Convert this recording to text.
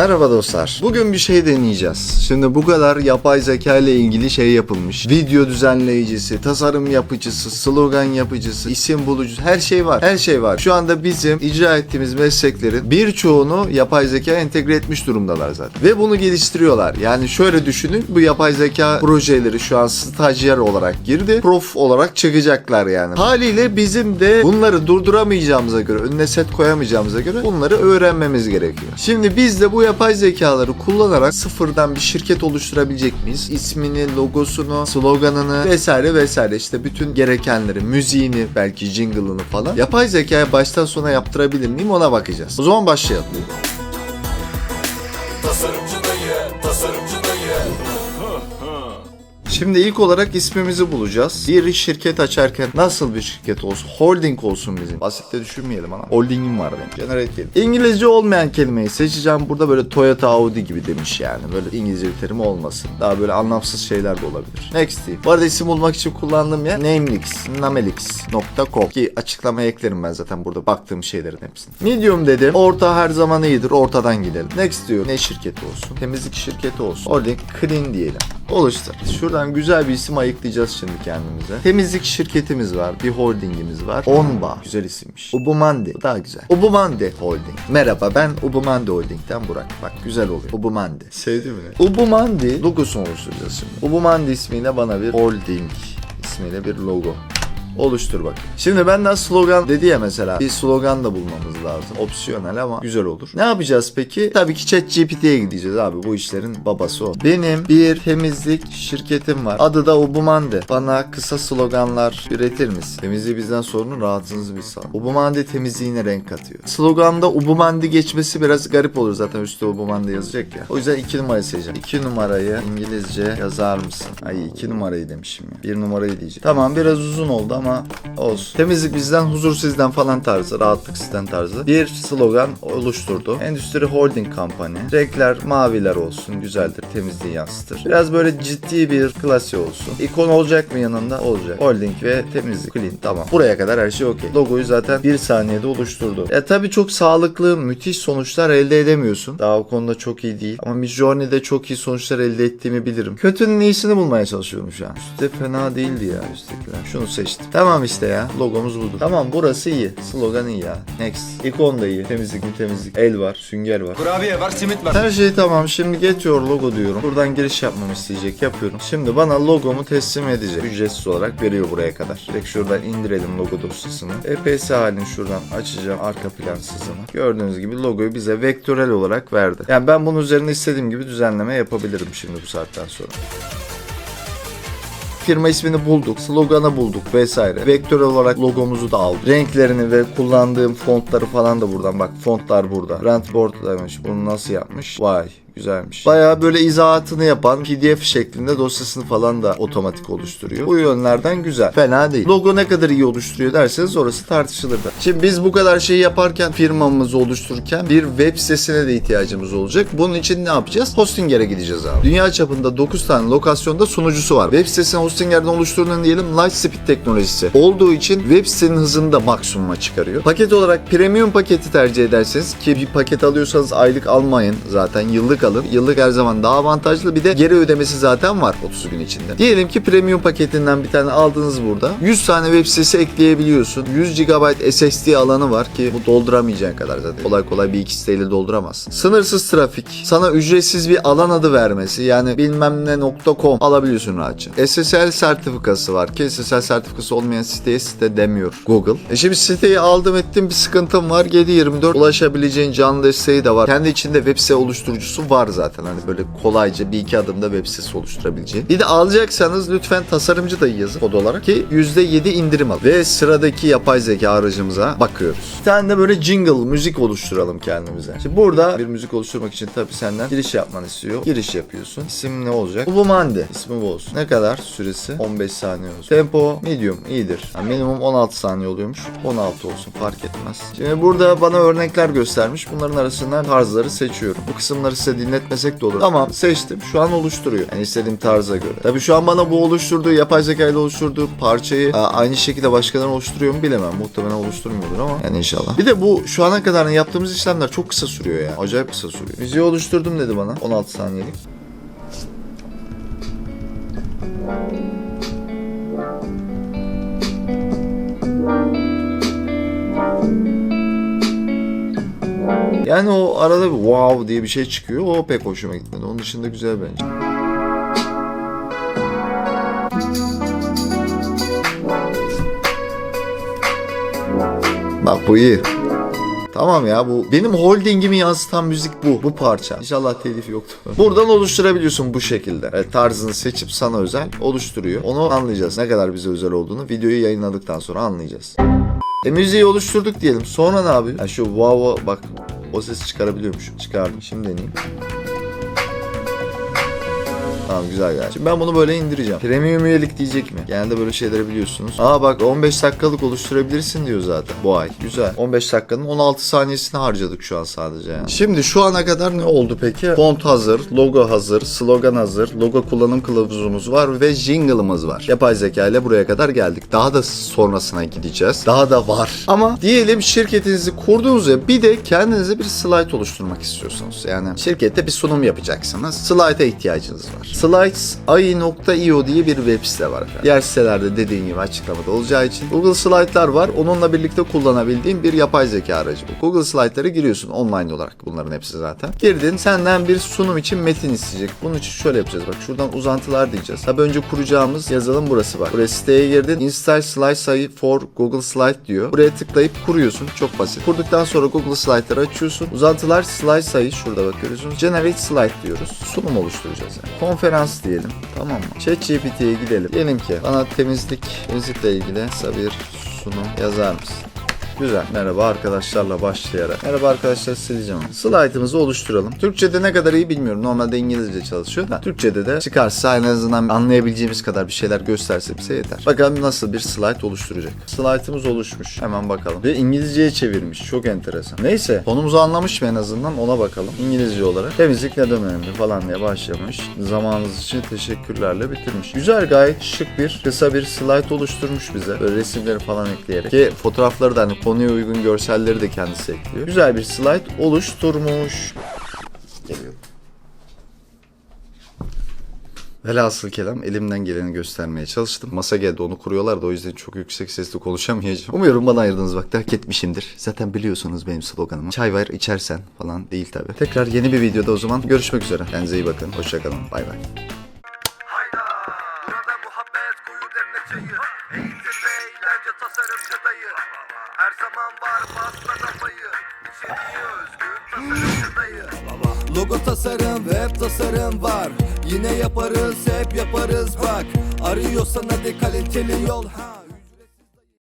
Merhaba dostlar. Bugün bir şey deneyeceğiz. Şimdi bu kadar yapay zeka ile ilgili şey yapılmış. Video düzenleyicisi, tasarım yapıcısı, slogan yapıcısı, isim bulucusu her şey var. Her şey var. Şu anda bizim icra ettiğimiz mesleklerin birçoğunu yapay zeka entegre etmiş durumdalar zaten. Ve bunu geliştiriyorlar. Yani şöyle düşünün bu yapay zeka projeleri şu an stajyer olarak girdi. Prof olarak çıkacaklar yani. Haliyle bizim de bunları durduramayacağımıza göre, önüne set koyamayacağımıza göre bunları öğrenmemiz gerekiyor. Şimdi biz de bu yapay zekaları kullanarak sıfırdan bir şirket oluşturabilecek miyiz? İsmini, logosunu, sloganını vesaire vesaire işte bütün gerekenleri, müziğini, belki jingle'ını falan yapay zekaya baştan sona yaptırabilir miyim ona bakacağız. O zaman başlayalım. Tasarımcı dayı, tasarımcı dayı. Şimdi ilk olarak ismimizi bulacağız. Bir şirket açarken nasıl bir şirket olsun? Holding olsun bizim. Basitte düşünmeyelim ama. Holdingim var benim. Generate kelime. İngilizce olmayan kelimeyi seçeceğim. Burada böyle Toyota Audi gibi demiş yani. Böyle İngilizce bir terim olmasın. Daha böyle anlamsız şeyler de olabilir. Next diyeyim. Bu arada isim bulmak için kullandığım yer namelix, namelix.com ki açıklamaya eklerim ben zaten burada baktığım şeylerin hepsini. Medium dedim. Orta her zaman iyidir. Ortadan gidelim. Next diyor. Ne şirketi olsun? Temizlik şirketi olsun. Holding clean diyelim. Oluştur. Şuradan güzel bir isim ayıklayacağız şimdi kendimize. Temizlik şirketimiz var. Bir holdingimiz var. Onba. Güzel isimmiş. Ubumandi. Bu daha güzel. Ubumandi Holding. Merhaba ben Ubumandi Holding'den Burak. Bak güzel oluyor. Ubumandi. Sevdin mi? Ubumandi logosunu oluşturacağız şimdi. Ubumandi ismiyle bana bir holding ismiyle bir logo oluştur bak. Şimdi benden slogan dedi ya mesela. Bir slogan da bulmamız lazım. Opsiyonel ama güzel olur. Ne yapacağız peki? Tabii ki ChatGPT'ye gideceğiz abi. Bu işlerin babası o. Benim bir temizlik şirketim var. Adı da Ubumande. Bana kısa sloganlar üretir misin? Temizliği bizden sorunun rahatınızı bir sağ. Ubumande temizliğine renk katıyor. Sloganda Ubumande geçmesi biraz garip olur. Zaten üstte Ubumande yazacak ya. O yüzden iki numarayı seçeceğim. İki numarayı İngilizce yazar mısın? Ay iki numarayı demişim ya. Bir numarayı diyeceğim. Tamam biraz uzun oldu ama olsun. Temizlik bizden, huzur sizden falan tarzı, rahatlık sizden tarzı. Bir slogan oluşturdu. Endüstri Holding Company. Renkler maviler olsun, güzeldir, temizliği yansıtır. Biraz böyle ciddi bir klasi olsun. İkon olacak mı yanında? Olacak. Holding ve temizlik, clean. Tamam. Buraya kadar her şey okey. Logoyu zaten bir saniyede oluşturdu. Ya tabii çok sağlıklı, müthiş sonuçlar elde edemiyorsun. Daha o konuda çok iyi değil. Ama Midjourney'de çok iyi sonuçlar elde ettiğimi bilirim. Kötünün iyisini bulmaya çalışıyorum şu an. Üstte fena değildi ya üsttekiler. Şunu seçtim. Tamam işte ya. Logomuz budur. Tamam burası iyi. Slogan iyi ya. Next. İkon da iyi. Temizlik mi temizlik. El var. Sünger var. Kurabiye var, simit var. Her şey tamam. Şimdi get your logo diyorum. Buradan giriş yapmamı isteyecek. Yapıyorum. Şimdi bana logomu teslim edecek. Ücretsiz olarak veriyor buraya kadar. Direkt şuradan indirelim logo dosyasını. EPS halini şuradan açacağım. Arka plan sızımı. Gördüğünüz gibi logoyu bize vektörel olarak verdi. Yani ben bunun üzerine istediğim gibi düzenleme yapabilirim şimdi bu saatten sonra firma ismini bulduk, sloganı bulduk vesaire. Vektör olarak logomuzu da aldık. Renklerini ve kullandığım fontları falan da buradan. Bak fontlar burada. Brandboard demiş. Bunu nasıl yapmış? Vay güzelmiş. Bayağı böyle izahatını yapan PDF şeklinde dosyasını falan da otomatik oluşturuyor. Bu yönlerden güzel. Fena değil. Logo ne kadar iyi oluşturuyor derseniz orası tartışılır da. Şimdi biz bu kadar şeyi yaparken firmamızı oluştururken bir web sitesine de ihtiyacımız olacak. Bunun için ne yapacağız? Hostinger'e gideceğiz abi. Dünya çapında 9 tane lokasyonda sunucusu var. Web sitesini Hostinger'den oluşturulan diyelim Lightspeed teknolojisi olduğu için web sitenin hızını da maksimuma çıkarıyor. Paket olarak premium paketi tercih ederseniz ki bir paket alıyorsanız aylık almayın zaten yıllık alın. Yıllık her zaman daha avantajlı. Bir de geri ödemesi zaten var 30 gün içinde. Diyelim ki premium paketinden bir tane aldınız burada. 100 tane web sitesi ekleyebiliyorsun. 100 GB SSD alanı var ki bu dolduramayacağın kadar zaten. Kolay kolay bir iki siteyle dolduramazsın. Sınırsız trafik. Sana ücretsiz bir alan adı vermesi. Yani bilmem ne .com alabiliyorsun rahatça. SSL sertifikası var ki SSL sertifikası olmayan siteye site demiyor Google. E şimdi siteyi aldım ettim bir sıkıntım var. 7-24 ulaşabileceğin canlı desteği de var. Kendi içinde web site oluşturucusu var zaten. Hani böyle kolayca bir iki adımda web sitesi oluşturabileceğin. Bir de alacaksanız lütfen tasarımcı da yazın kod olarak ki %7 indirim al. Ve sıradaki yapay zeka aracımıza bakıyoruz. Bir tane de böyle jingle müzik oluşturalım kendimize. Şimdi burada bir müzik oluşturmak için tabii senden giriş yapmanı istiyor. Giriş yapıyorsun. İsim ne olacak? Ubumandi. İsmi bu olsun. Ne kadar süresi? 15 saniye olsun. Tempo medium iyidir. Yani minimum 16 saniye oluyormuş. 16 olsun fark etmez. Şimdi burada bana örnekler göstermiş. Bunların arasından tarzları seçiyorum. Bu kısımları size dinletmesek de olur. Tamam seçtim. Şu an oluşturuyor. Yani istediğim tarza göre. Tabii şu an bana bu oluşturduğu yapay zeka ile oluşturduğu parçayı aynı şekilde başkaları oluşturuyor mu bilemem. Muhtemelen oluşturmuyordur ama yani inşallah. Bir de bu şu ana kadar yaptığımız işlemler çok kısa sürüyor ya. Acayip kısa sürüyor. Müziği oluşturdum dedi bana. 16 saniyelik. Yani o arada bir wow diye bir şey çıkıyor. O pek hoşuma gitmedi. Onun dışında güzel bence. Bak bu iyi. Tamam ya bu benim holdingimi yansıtan müzik bu. Bu parça. İnşallah telif yoktur. Buradan oluşturabiliyorsun bu şekilde. Evet, tarzını seçip sana özel oluşturuyor. Onu anlayacağız. Ne kadar bize özel olduğunu videoyu yayınladıktan sonra anlayacağız. E müziği oluşturduk diyelim. Sonra ne yapıyor? Ha şu wow bak o ses çıkarabiliyormuş. Çıkardım. Şimdi deneyeyim. Tamam güzel geldi. Şimdi ben bunu böyle indireceğim. Premium üyelik diyecek mi? Genelde böyle şeyleri biliyorsunuz. Aa bak 15 dakikalık oluşturabilirsin diyor zaten bu ay. Güzel. 15 dakikanın 16 saniyesini harcadık şu an sadece yani. Şimdi şu ana kadar ne oldu peki? Font hazır, logo hazır, slogan hazır, logo kullanım kılavuzumuz var ve jingle'ımız var. Yapay zeka ile buraya kadar geldik. Daha da sonrasına gideceğiz. Daha da var. Ama diyelim şirketinizi kurduğunuz ya bir de kendinize bir slide oluşturmak istiyorsunuz. Yani şirkette bir sunum yapacaksınız. Slide'a ihtiyacınız var. Slides.ai.io diye bir web site var efendim. Diğer sitelerde dediğim gibi açıklamada olacağı için Google Slide'lar var. Onunla birlikte kullanabildiğim bir yapay zeka aracı bu. Google Slide'lara giriyorsun online olarak bunların hepsi zaten. Girdin senden bir sunum için metin isteyecek. Bunun için şöyle yapacağız bak şuradan uzantılar diyeceğiz. Tabii önce kuracağımız yazılım burası var. Buraya siteye girdin. Install Slides AI for Google Slide diyor. Buraya tıklayıp kuruyorsun. Çok basit. Kurduktan sonra Google Slide'ları açıyorsun. Uzantılar Slides AI şurada bak görüyorsunuz. Generate Slide diyoruz. Sunum oluşturacağız yani. Konferans diyelim. Tamam mı? ChatGPT'ye gidelim. Diyelim ki bana temizlik, temizlikle ilgili kısa bir sunum yazar mısın? Güzel. Merhaba arkadaşlarla başlayarak. Merhaba arkadaşlar sileceğim. Slide'ımızı oluşturalım. Türkçe'de ne kadar iyi bilmiyorum. Normalde İngilizce çalışıyor da. Türkçe'de de çıkarsa en azından anlayabileceğimiz kadar bir şeyler gösterse bize yeter. Bakalım nasıl bir slide oluşturacak. Slide'ımız oluşmuş. Hemen bakalım. Ve İngilizceye çevirmiş. Çok enteresan. Neyse. Konumuzu anlamış mı en azından ona bakalım. İngilizce olarak. Temizlik neden önemli falan diye başlamış. Zamanınız için teşekkürlerle bitirmiş. Güzel gayet şık bir kısa bir slide oluşturmuş bize. Böyle resimleri falan ekleyerek. Ki fotoğrafları da hani konuya uygun görselleri de kendisi ekliyor. Güzel bir slide oluşturmuş. Geliyorum. Velhasıl kelam elimden geleni göstermeye çalıştım. Masa geldi onu kuruyorlar da o yüzden çok yüksek sesle konuşamayacağım. Umuyorum bana ayırdığınız vakti hak etmişimdir. Zaten biliyorsunuz benim sloganımı. Çay var içersen falan değil tabi. Tekrar yeni bir videoda o zaman görüşmek üzere. Kendinize iyi bakın. Hoşçakalın. Bay bay. Eğitim Her zaman var pasta kafayı. İçeriği özgün tasarımcı Logo tasarım, web tasarım var. Yine yaparız, hep yaparız bak. Arıyorsan hadi kaliteli yol ha